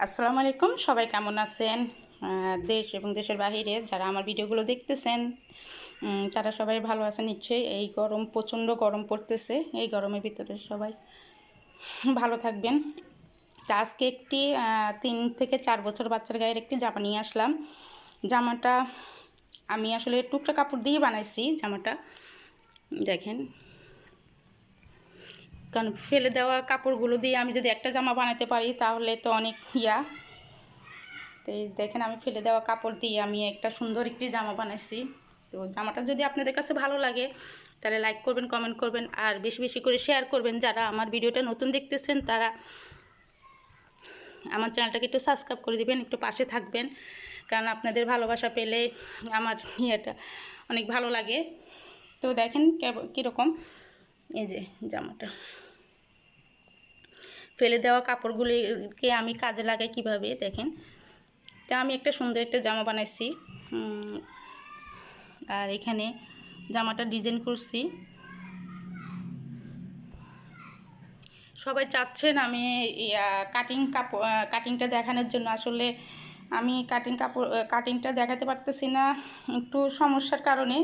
আসসালামু আলাইকুম, সবাই কেমন আছেন? দেশ এবং দেশের বাহিরে যারা আমার ভিডিওগুলো দেখতেছেন তারা সবাই ভালো আছে নিশ্চয়ই। এই গরম, প্রচণ্ড গরম পড়তেছে, এই গরমের ভিতরে সবাই ভালো থাকবেন। তা আজকে একটি তিন থেকে চার বছর বাচ্চার গায়ের একটি জামা নিয়ে আসলাম। জামাটা আমি আসলে টুকটা কাপড় দিয়ে বানাইছি জামাটা। দেখেন কারণ ফেলে দেওয়া কাপড়গুলো দিয়ে আমি যদি একটা জামা বানাতে পারি তাহলে তো অনেক ইয়া। তো এই দেখেন আমি ফেলে দেওয়া কাপড় দিয়ে আমি একটা সুন্দর একটি জামা বানাইছি। তো জামাটা যদি আপনাদের কাছে ভালো লাগে, তাহলে লাইক করবেন কমেন্ট করবেন, আর বেশি বেশি করে শেয়ার করবেন। যারা আমার ভিডিওটা নতুন দেখতেছেন, তারা আমার চ্যানেলটাকে একটু সাবস্ক্রাইব করে দিবেন, একটু পাশে থাকবেন। কারণ আপনাদের ভালোবাসা পেলে আমার ইয়েটা অনেক ভালো লাগে। তো দেখেন কীরকম? এই যে জামাটা। ফেলে দেওয়া কাপড়গুলিকে আমি কাজে লাগাই কীভাবে, দেখেন। তা আমি একটা সুন্দর একটা জামা বানাইছি। আর এখানে জামাটা ডিজাইন করছি। সবাই চাচ্ছেন আমি কাটিং কাপড় কাটিংটা দেখানোর জন্য। আসলে আমি কাটিং কাপড় কাটিংটা দেখাতে পারতেছি না একটু সমস্যার কারণে,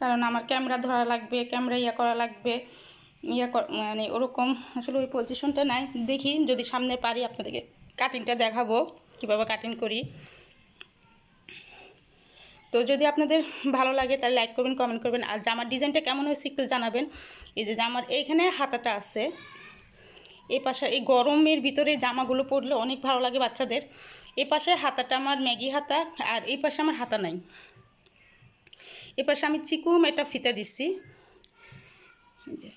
কারণ আমার ক্যামেরা ধরা লাগবে, ক্যামেরা ইয়া করা লাগবে। ইয়া মানে ওরকম আসলে ওই পজিশনটা নাই। দেখি যদি সামনে পারি আপনাদেরকে কাটিংটা দেখাবো, কীভাবে কাটিং করি। তো যদি আপনাদের ভালো লাগে তাহলে লাইক করবেন কমেন্ট করবেন। আর জামার ডিজাইনটা কেমন হয়েছে একটু জানাবেন। এই যে জামার এইখানে হাতাটা আছে। এই পাশে, এই গরমের ভিতরে জামাগুলো পরলে অনেক ভালো লাগে বাচ্চাদের। এই পাশে হাতাটা আমার ম্যাগি হাতা, আর এই পাশে আমার হাতা নাই। এই পাশে আমি চিকুম একটা ফিতা দিচ্ছি যে।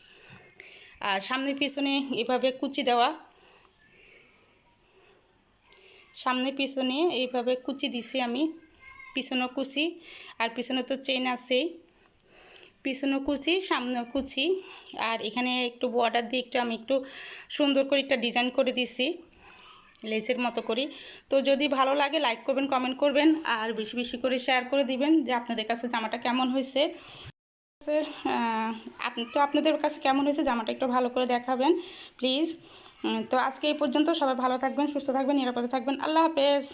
আর সামনে পিছনে এভাবে কুচি দেওয়া। সামনে পিছনে এইভাবে কুচি দিছি আমি। পিছনে কুচি, আর পিছনে তো চেন আছেই। পিছনে কুচি, সামনে কুচি, আর এখানে একটু বর্ডার দিয়ে একটু আমি একটু সুন্দর করে একটা ডিজাইন করে দিছি লেসের মতো করি। তো যদি ভালো লাগে লাইক করবেন কমেন্ট করবেন, আর বেশি বেশি করে শেয়ার করে দিবেন যে আপনাদের কাছে জামাটা কেমন হয়েছে। তো আপনাদের কাছে কেমন হয়েছে জামাটা একটু ভালো করে দেখাবেন প্লিজ তো আজকে এই পর্যন্ত সবাই ভালো থাকবেন, সুস্থ থাকবেন, নিরাপদে থাকবেন। আল্লাহ হাফেজ।